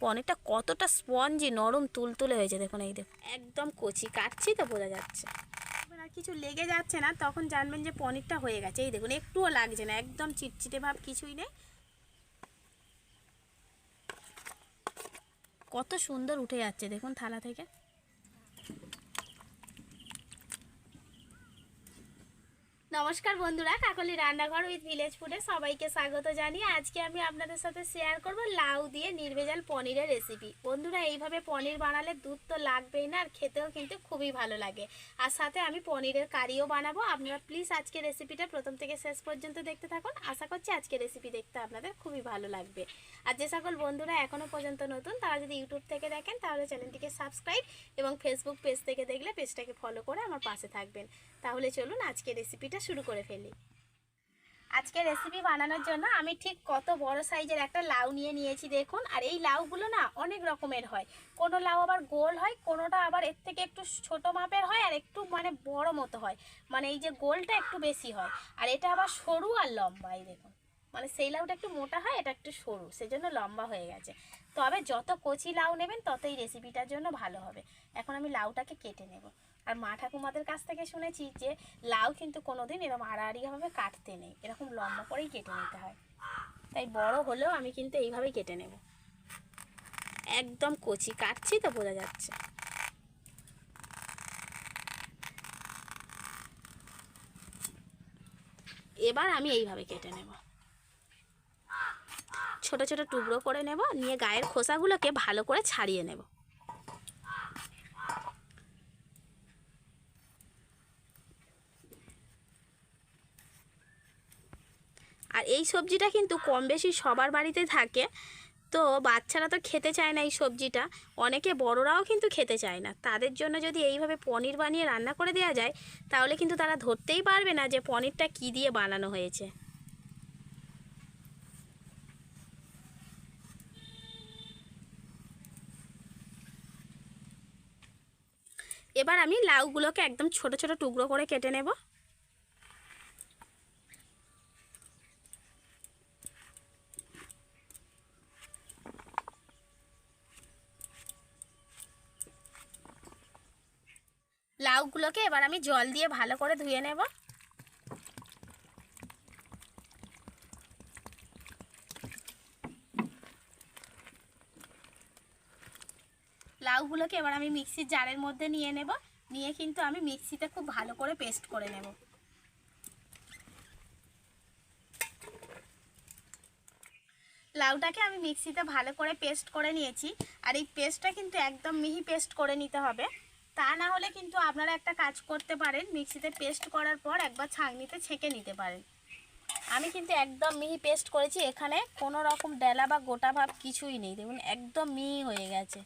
পনিরটা কতটা স্পঞ্জি নরম তুলতুলে হয়েছে, দেখুন এই দেখুন। একদম কচি, কাটছি তো বোঝা যাচ্ছে। আর কিছু লেগে যাচ্ছে না, তখন জানবেন যে পনিরটা হয়ে গেছে। এই দেখুন, একটুও লাগছে না, একদম চিটচিটে ভাব কিছুই নেই। কত সুন্দর উঠে যাচ্ছে, দেখুন থালা থেকে। নমস্কার বন্ধুরা, কাকলি রান্নাঘর উইথ ভিলেজ ফুডে সবাইকে স্বাগত জানিয়ে আজকে আমি আপনাদের সাথে শেয়ার করব লাউ দিয়ে নির্ভেজাল পনিরের রেসিপি বন্ধুরা, এইভাবে পনির বানালে দুধ তো লাগবেই না আর খেতেও কিন্তু খুবই ভালো লাগে। আর সাথে আমি পনিরের কারিও বানাবো। আপনারা প্লিজ আজকে রেসিপিটা প্রথম থেকে শেষ পর্যন্ত দেখতে থাকুন। আশা করছি আজকে রেসিপি দেখতে আপনাদের খুবই ভালো লাগবে। আর যে সকল বন্ধুরা এখনও পর্যন্ত নতুন, তারা যদি ইউটিউব থেকে দেখেন, তাহলে চ্যানেলটিকে সাবস্ক্রাইব এবং ফেসবুক পেজ থেকে দেখলে পেজটাকে ফলো করে আমার পাশে থাকবেন। তাহলে চলুন আজকে রেসিপিটা শুরু করে ফেলি। আজকে রেসিপি বানানোর জন্য আমি ঠিক কত বড় সাইজের একটা লাউ নিয়ে নিয়েছি দেখুন। আর এই লাউগুলো না অনেক রকমের হয়। কোনো লাউ আবার গোল হয়, কোনোটা আবার এর থেকে একটু ছোট মাপের হয় আর একটু মানে বড় মতো হয়। মানে এই যে গোলটা একটু বেশি হয়। আর এটা আবার সরু আর লম্বা, এই দেখুন। মানে সেই লাউটা একটু মোটা হয়, এটা একটু সরু, সেজন্য লম্বা হয়ে গেছে। তবে যত কচি লাউ নেবেন তত এই রেসিপিটার জন্য ভালো হবে। এখন আমি লাউটাকে কেটে নেব। আর মা ঠাকুমাদের কাছ থেকে শুনেছি যে লাউ কিন্তু কোনোদিন এরকম আড়াআড়িভাবে কাটতে নেই। এরকম লম্বা করেই কেটে নিতে হয়। তাই বড় হলেও আমি কিন্তু এইভাবেই কেটে নেব। একদম কচি, কাটছি তো বোঝা যাচ্ছে। এবার আমি এইভাবে কেটে নেব। ছোট ছোট টুকরো করে নেব, নিয়ে গায়ের খোসাগুলোকে ভালো করে ছাড়িয়ে নেব। আর এই সবজিটা কিন্তু কম বেশি সবার বাড়িতে থাকে। তো বাচ্চারা তো খেতে চায় না এই সবজিটা। অনেকে বড়রাও কিন্তু খেতে চায় না। তাদের জন্য যদি এইভাবে পনির বানিয়ে রান্না করে দেওয়া যায়, তাহলে কিন্তু তারা ধরতেই পারবে না যে পনিরটা কী দিয়ে বানানো হয়েছে। এবার আমি লাউগুলোকে একদম ছোট ছোট টুকরো করে কেটে নেব। লাউগুলোকে এবার আমি জল দিয়ে ভালো করে ধুয়ে নেব। লাউগুলোকে এবার আমি মিক্সির জারের মধ্যে নিয়ে নেব। নিয়ে কিন্তু আমি মিক্সিতে খুব ভালো করে পেস্ট করে নেব। লাউটাকে আমি মিক্সিতে ভালো করে পেস্ট করে নিয়েছি। আর এই পেস্টটা কিন্তু একদম মিহি পেস্ট করে নিতে হবে। তা না হলে কিন্তু আপনারা একটা কাজ করতে পারেন, মিক্সিতে পেস্ট করার পর একবার ছাঁকনিতে ছেঁকে নিতে পারেন। আমি কিন্তু একদম মিহি পেস্ট করেছি, এখানে কোনো রকম ডেলা বা গোটা ভাব কিছুই নেই। দেখুন, একদম মিহি হয়ে গেছে।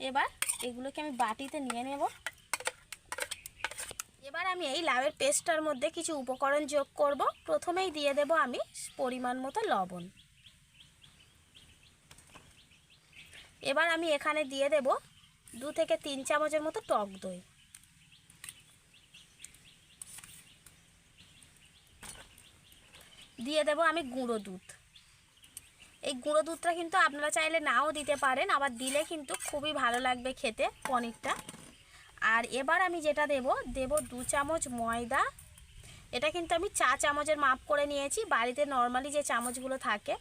এবার এগুলোকে আমি বাটিতে নিয়ে নেব। এবার আমি এই লাউয়ের পেস্টটার মধ্যে কিছু উপকরণ যোগ করব। প্রথমেই দিয়ে দেব আমি পরিমাণ মতো লবণ। এবার আমি এখানে দিয়ে দেব দু থেকে তিন চামচের মতো টক দই। দিয়ে দেব আমি গুঁড়ো দুধ। এই গুঁড়ো দুধটা কিন্তু আপনারা চাইলে নাও দিতে পারেন, আবার দিলে কিন্তু খুবই ভালো লাগবে খেতে পনিরটা। আর এবার আমি যেটা দেব দেব দু চামচ ময়দা। এটা কিন্তু আমি চা চামচের মাপ করে নিয়েছি, বাড়িতে নর্মালি যে চামচগুলো থাকে,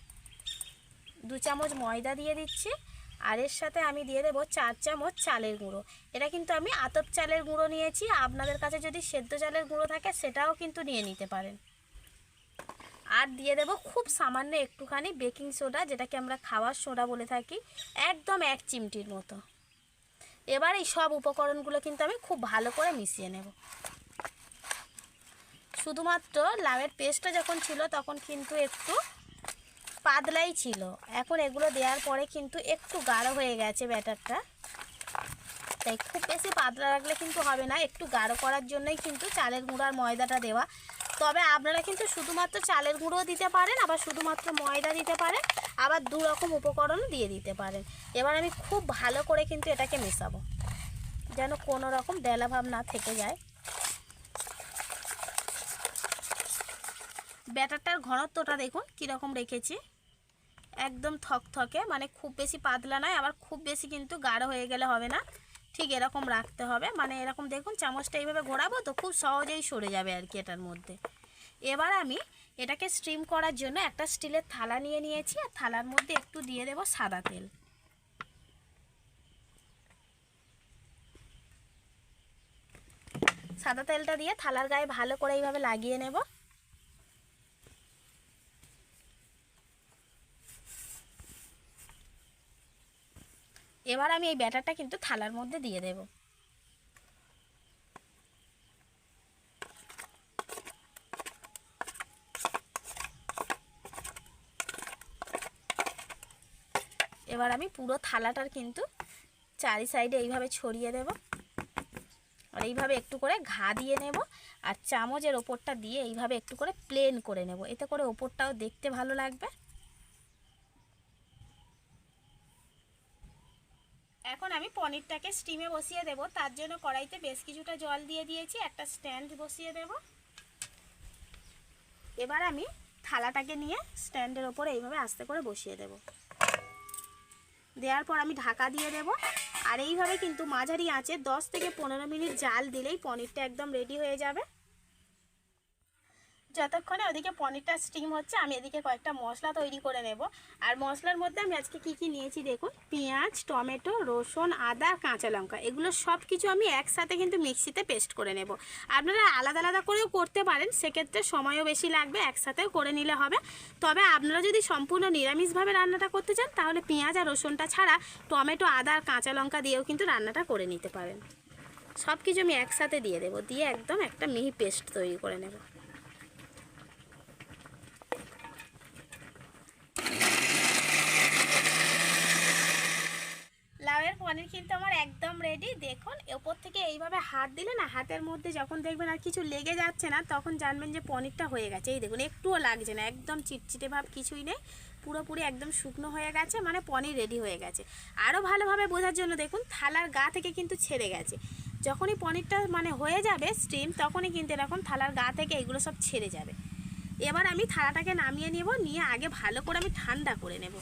দু চামচ ময়দা দিয়ে দিচ্ছি। আর এর সাথে আমি দিয়ে দেবো চার চামচ চালের গুঁড়ো। এটা কিন্তু আমি আতপ চালের গুঁড়ো নিয়েছি, আপনাদের কাছে যদি সেদ্ধ চালের গুঁড়ো থাকে সেটাও কিন্তু নিয়ে নিতে পারেন। আর দিয়ে দেব খুব সামান্য একটুখানি বেকিং সোডা, যেটাকে আমরা খাওয়ার সোডা বলে থাকি, একদম এক চিমটির মতো। এবার এই সব উপকরণগুলো কিন্তু আমি খুব ভালো করে মিশিয়ে নেব। শুধুমাত্র লাউয়ের পেস্টটা যখন ছিল তখন কিন্তু একটু পাতলাই ছিল। এখন এগুলো দেওয়ার পরে কিন্তু একটু গাঢ় হয়ে গেছে ব্যাটারটা। তাই খুব বেশি পাতলা রাখলে কিন্তু হবে না। একটু গাঢ় করার জন্যই কিন্তু চালের গুঁড়ো আর ময়দাটা দেওয়া। তবে আপনারা কিন্তু শুধুমাত্র চালের গুঁড়োও দিতে পারেন, আবার শুধুমাত্র ময়দা দিতে পারেন, আবার দু রকম উপকরণও দিয়ে দিতে পারেন। এবার আমি খুব ভালো করে কিন্তু এটাকে মেশাবো। যেন কোনো রকম ডেলা ভাব না থেকে যায়। ব্যাটারটার ঘনত্বটা দেখুন, কীরকম রেখেছি। একদম থকথকে মানে খুব বেশি পাতলা নয়, আবার খুব বেশি কিন্তু গাঢ় হয়ে গেলে হবে না। ঠিক এরকম রাখতে হবে। মানে এরকম দেখুন, চামচটা এইভাবে ঘোরাবো তো খুব সহজেই সরে যাবে আর কি এটার মধ্যে। এবার আমি এটাকে স্টিম করার জন্য একটা স্টিলের থালা নিয়ে নিয়েছি। আর থালার মধ্যে একটু দিয়ে দেব সাদা তেল। সাদা তেলটা দিয়ে থালার গায়ে ভালো করে এইভাবে লাগিয়ে নেব। এবার আমি এই ব্যাটারটা কিন্তু থালার মধ্যে দিয়ে দেব। এবার আমি পুরো থালাটার কিন্তু চারি সাইডে এইভাবে ছড়িয়ে দেব। আর এইভাবে একটু করে ঘা দিয়ে নেব আর চামচের ওপরটা দিয়ে এইভাবে একটু করে প্লেন করে নেব। এতে করে ওপরটাও দেখতে ভালো লাগবে এখন আমি পনিরটাকে স্টিমে বসিয়ে দেব। তার জন্য কড়াইতে বেশ কিছুটা জল দিয়ে দিয়েছি, একটা স্ট্যান্ড বসিয়ে দেব। এবার আমি থালাটাকে নিয়ে স্ট্যান্ডের ওপরে এইভাবে আস্তে করে বসিয়ে দেব। দেওয়ার পর আমি ঢাকা দিয়ে দেব। আর এইভাবে কিন্তু মাঝারি আঁচে 10 থেকে পনেরো মিনিট জাল দিলেই পনিরটা একদম রেডি হয়ে যাবে। যতক্ষণে ওদিকে পনিরটা স্টিম হচ্ছে, আমি এদিকে কয়েকটা মশলা তৈরি করে নেব। আর মশলার মধ্যে আমি আজকে কি কি নিয়েছি দেখুন। পেঁয়াজ, টমেটো, রসুন, আদা, কাঁচা লঙ্কা, এগুলো সব কিছু আমি একসাথে কিন্তু মিক্সিতে পেস্ট করে নেব। আপনারা আলাদা আলাদা করেও করতে পারেন, সেক্ষেত্রে সময়ও বেশি লাগবে, একসাথেও করে নিলে হবে। তবে আপনারা যদি সম্পূর্ণ নিরামিষভাবে রান্নাটা করতে চান, তাহলে পেঁয়াজ আর রসুনটা ছাড়া টমেটো, আদা আর কাঁচা লঙ্কা দিয়েও কিন্তু রান্নাটা করে নিতে পারেন। সব কিছু আমি একসাথে দিয়ে দেবো, দিয়ে একদম একটা মিহি পেস্ট তৈরি করে নেব। লাউয়ের পনির কিন্তু আমার একদম রেডি দেখুন ওপর থেকে এইভাবে হাত দিলে না, হাতের মধ্যে যখন দেখবেন আর কিছু লেগে যাচ্ছে না, তখন জানবেন যে পনিরটা হয়ে গেছে। এই দেখুন, একটুও লাগছে না, একদম চিটচিটে ভাব কিছুই নেই। পুরোপুরি একদম শুকনো হয়ে গেছে মানে পনির রেডি হয়ে গেছে। আরও ভালোভাবে বোঝার জন্য দেখুন, থালার গা থেকে কিন্তু ছেড়ে গেছে। যখনই পনিরটা মানে হয়ে যাবে স্টিম তখনই কিন্তু এরকম থালার গা থেকে এগুলো সব ছেড়ে যাবে। এবার আমি থালাটাকে নামিয়ে নেব, নিয়ে আগে ভালো করে আমি ঠান্ডা করে নেব।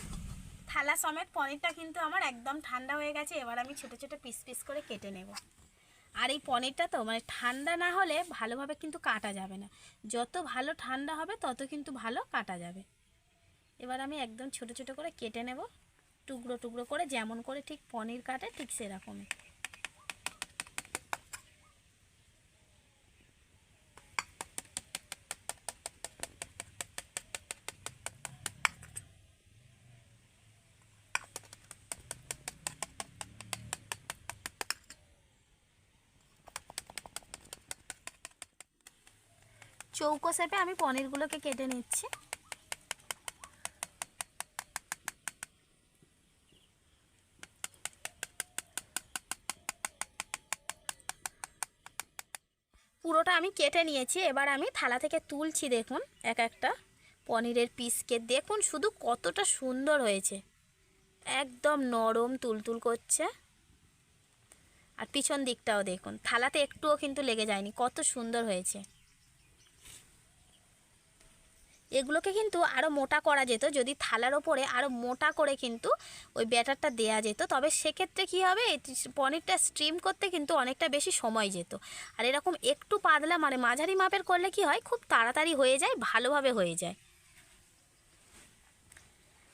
থালা সমেত পনিরটা কিন্তু আমার একদম ঠান্ডা হয়ে গেছে, এবার আমি ছোটো ছোটো পিস পিস করে কেটে নেব। আর এই পনিরটা তো মানে ঠান্ডা না হলে ভালোভাবে কিন্তু কাটা যাবে না। যত ভালো ঠান্ডা হবে, তত কিন্তু ভালো কাটা যাবে। এবার আমি একদম ছোট ছোট করে কেটে নেব। টুকরো টুকরো করে, যেমন করে ঠিক পনির কাটে, ঠিক সেরকমই। চৌকো শেপে আমি পনিরগুলোকে কেটে নিচ্ছি। পুরোটা আমি কেটে নিয়েছি, এবার আমি থালা থেকে তুলছি দেখুন, এক একটা পনিরের পিসকে। দেখুন শুধু কতটা সুন্দর হয়েছে, একদম নরম তুলতুল করছে। আর পিছন দিকটাও দেখুন, থালাতে একটুও কিন্তু লেগে যায়নি, কত সুন্দর হয়েছে। এগুলোকে কিন্তু আরও মোটা করা যেত, যদি থালার ওপরে আরও মোটা করে কিন্তু ওই ব্যাটারটা দেয়া যেত। তবে সেক্ষেত্রে কী হবে পনিরটা স্ট্রিম করতে কিন্তু অনেকটা বেশি সময় যেত। আর এরকম একটু পাতলা মানে মাঝারি মাপের করলে কি হয়, খুব তাড়াতাড়ি হয়ে যায়, ভালোভাবে হয়ে যায়।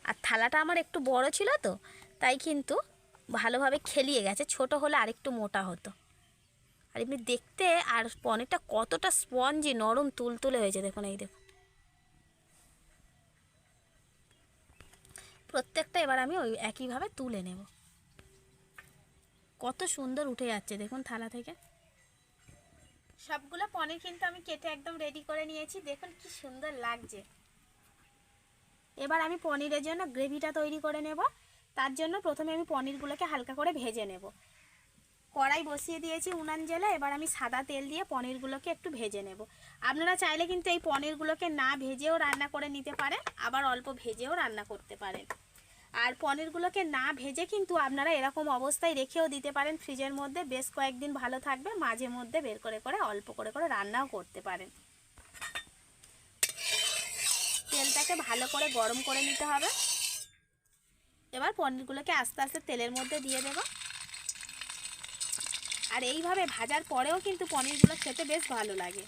আর থালাটা আমার একটু বড় ছিল তো, তাই কিন্তু ভালোভাবে খেলিয়ে গেছে, ছোট হলে আরেকটু মোটা হতো। আর এমনি দেখতে আর পনিরটা কতটা স্পঞ্জি, নরম, তুলতুলে হয়েছে, দেখুন, এই দেখুন। প্রত্যেকটা এবার আমি ওই একইভাবে তুলে নেব। কত সুন্দর উঠে যাচ্ছে, দেখুন থালা থেকে। সবগুলো পনির কিন্তু আমি কেটে একদম রেডি করে নিয়েছি। দেখুন কি সুন্দর লাগছে। এবার আমি পনিরের জন্য গ্রেভিটা তৈরি করে নেব। তার জন্য প্রথমে আমি পনিরগুলোকে হালকা করে ভেজে নেব। কড়াই বসিয়ে দিয়েছি উনান জেলে, এবার আমি সাদা তেল দিয়ে পনিরগুলোকে একটু ভেজে নেব। আপনারা চাইলে কিন্তু এই পনিরগুলোকে না ভেজেও রান্না করে নিতে পারেন, আবার অল্প ভেজেও রান্না করতে পারেন। আর পনিরগুলোকে না ভেজে কিন্তু আপনারা এরকম অবস্থায় রেখেও দিতে পারেন ফ্রিজের মধ্যে, বেশ কয়েকদিন ভালো থাকবে, মাঝে মধ্যে বের করে করে, অল্প করে করে রান্নাও করতে পারেন। তেলটাকে ভালো করে গরম করে নিতে হবে। এবার পনিরগুলোকে আস্তে আস্তে তেলের মধ্যে দিয়ে দেব। আর এইভাবে ভাজার পরেও কিন্তু পনিরগুলো খেতে বেশ ভালো লাগে।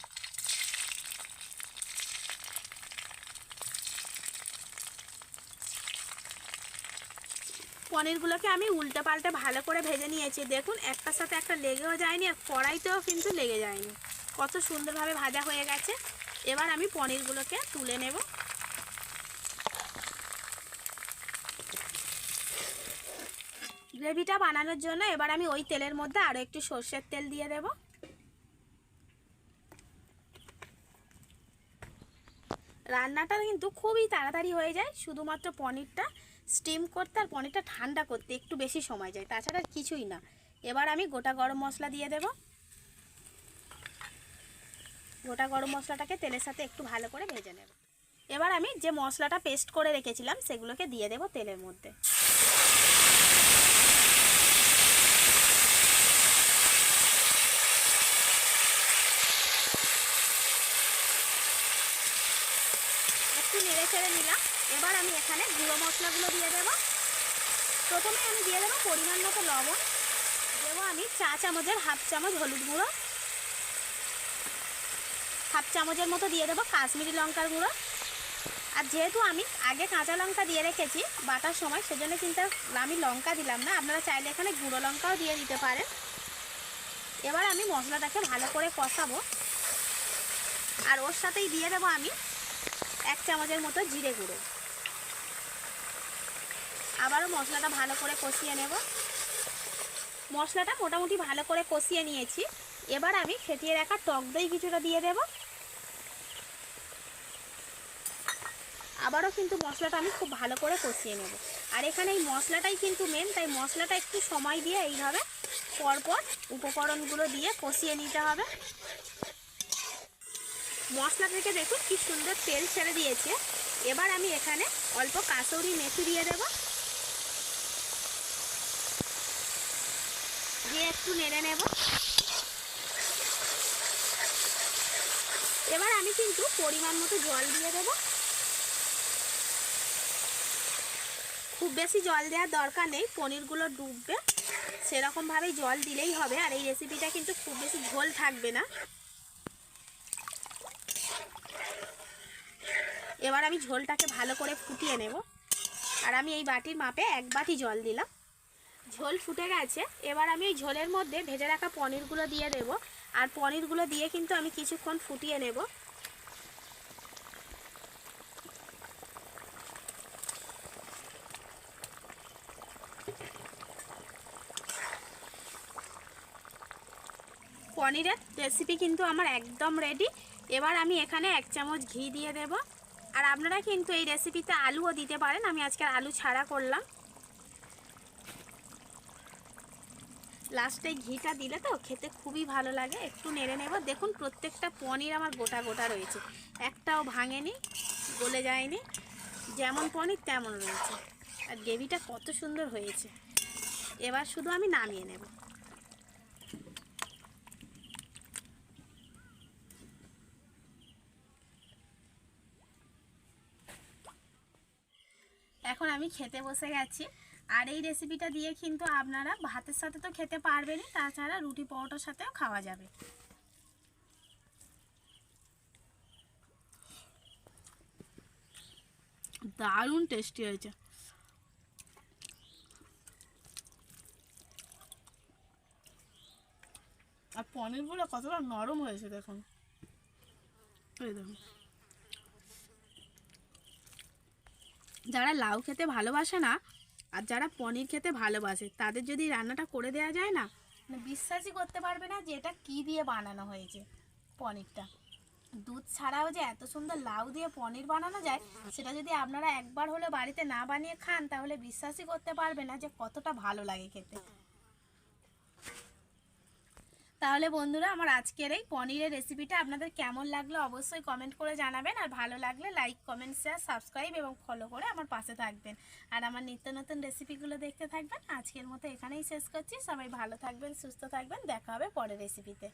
পনিরগুলোকে আমি উল্টে পাল্টে ভালো করে ভেজে নিয়েছি। দেখুন, একটার সাথে একটা লেগেও যায়নি, আর কড়াইতেও কিন্তু লেগে যায়নি। কত সুন্দরভাবে ভাজা হয়ে গেছে। এবার আমি পনিরগুলোকে তুলে নেব। গ্রেভিটা বানানোর জন্য এবার আমি ওই তেলের মধ্যে আরও একটু সর্ষের তেল দিয়ে দেব। রান্নাটা কিন্তু খুবই তাড়াতাড়ি হয়ে যায়, শুধুমাত্র পনিরটা স্টিম করতে আর পনিরটা ঠান্ডা করতে একটু বেশি সময় যায়, তাছাড়া কিছুই না। এবার আমি গোটা গরম মশলা দিয়ে দেব। গোটা গরম মশলাটাকে তেলের সাথে একটু ভালো করে ভেজে নেব। এবার আমি যে মশলাটা পেস্ট করে রেখেছিলাম, সেগুলোকে দিয়ে দেব তেলের মধ্যে একটু নেড়ে চেড়ে নিলাম। এবার আমি এখানে গুঁড়ো মশলাগুলো দিয়ে দেবো। প্রথমে আমি দিয়ে দেবো পরিমাণ মতো লবণ। দেবো আমি চা চামচের হাফ চামচ হলুদ গুঁড়ো। হাফ চামচের মতো দিয়ে দেবো কাশ্মীরি লঙ্কার গুঁড়ো। আর যেহেতু আমি আগে কাঁচা লঙ্কা দিয়ে রেখেছি বাটার সময়, সেজন্য কিন্তু আমি লঙ্কা দিলাম না। আপনারা চাইলে এখানে গুঁড়ো লঙ্কাও দিয়ে দিতে পারেন। এবার আমি মশলাটাকে ভালো করে কষাবো। আর ওর সাথেই দিয়ে দেবো আমি এক চামচের মতো জিরে গুঁড়ো। আবারও মশলাটা ভালো করে কষিয়ে নেব। মশলাটা মোটামুটি ভালো করে কষিয়ে নিয়েছি। এবার আমি ফেটিয়ে রাখা টক দই কিছুটা দিয়ে দেব। আবারও কিন্তু মশলাটা আমি খুব ভালো করে কষিয়ে নেব। আর এখানে এই মশলাটাই কিন্তু মেন তাই মশলাটা একটু সময় দিয়ে এইভাবে পরপর উপকরণগুলো দিয়ে কষিয়ে নিতে হবে। মশলা থেকে দেখুন কি সুন্দর তেল ছেড়ে দিয়েছে। এবার আমি এখানে অল্প কাসৌরি মেথি দিয়ে দেব। দিয়ে একটু নেড়ে নেব। এবার আমি কিন্তু পরিমাণ মতো জল দিয়ে দেব। খুব বেশি জল দেওয়ার দরকার নেই, পনিরগুলো ডুববে। সেরকমভাবেই জল দিলেই হবে, আর এই রেসিপিটা কিন্তু খুব বেশি ঝোল থাকবে না। এবার আমি ঝোলটাকে ভালো করে ফুটিয়ে নেব। আর আমি এই বাটির মাপে এক বাটি জল দিলাম। ঝোল ফুটে গেছে। এবার আমি ওই ঝোলের মধ্যে ভেজে রাখা পনিরগুলো দিয়ে দেব। আর পনিরগুলো দিয়ে কিন্তু আমি কিছুক্ষণ ফুটিয়ে নেব। পনিরের রেসিপি কিন্তু আমার একদম রেডি এবার আমি এখানে এক চামচ ঘি দিয়ে দেব। আর আপনারা কিন্তু এই রেসিপিতে আলুও দিতে পারেন। আমি আজকে আলু ছাড়া করলাম। লাস্টে ঘিটা দিলে তো খেতে খুবই ভালো লাগে। একটু নেড়ে নেব। দেখুন, প্রত্যেকটা পনির আমার গোটা গোটা রয়েছে। একটাও ভাঙেনি, গলে যায়নি। যেমন পনির, তেমন রয়েছে। আর গ্রেভিটা কত সুন্দর হয়েছে। এবার শুধু আমি নামিয়ে নেব। আমি খেতে বসে গেছি। আর এই রেসিপিটা দিয়ে কিন্তু আপনারা ভাতের সাথে তো খেতে পারবেনই, তাছাড়া রুটি পরোটার সাথেও খাওয়া যাবে। দারুণ টেস্টি হয়েছে। আর পনিরগুলো কতটা নরম হয়েছে দেখুন। দেখুন। যারা লাউ খেতে ভালোবাসে না, আর যারা পনির খেতে ভালোবাসে, তাদের যদি রান্নাটা করে দেওয়া যায় না মানে বিশ্বাসই করতে পারবে না যে এটা কী দিয়ে বানানো হয়েছে পনিরটা। দুধ ছাড়াও যে এত সুন্দর লাউ দিয়ে পনির বানানো যায়, সেটা যদি আপনারা একবার হলে বাড়িতে না বানিয়ে খান, তাহলে বিশ্বাসই করতে পারবে না যে কতটা ভালো লাগে খেতে। তাহলে বন্ধুরা আমার আজকের এই পনিরের রেসিপিটা আপনাদের কেমন লাগল অবশ্যই কমেন্ট করে জানাবেন। আর ভালো লাগলে লাইক কমেন্ট শেয়ার সাবস্ক্রাইব এবং ফলো করে আমার পাশে থাকবেন। আর আমার নিত্য নতুন রেসিপিগুলো দেখতে থাকবেন। আজকের মতো এখানেই শেষ করছি। সবাই ভালো থাকবেন, সুস্থ থাকবেন। দেখা হবে পরের রেসিপিতে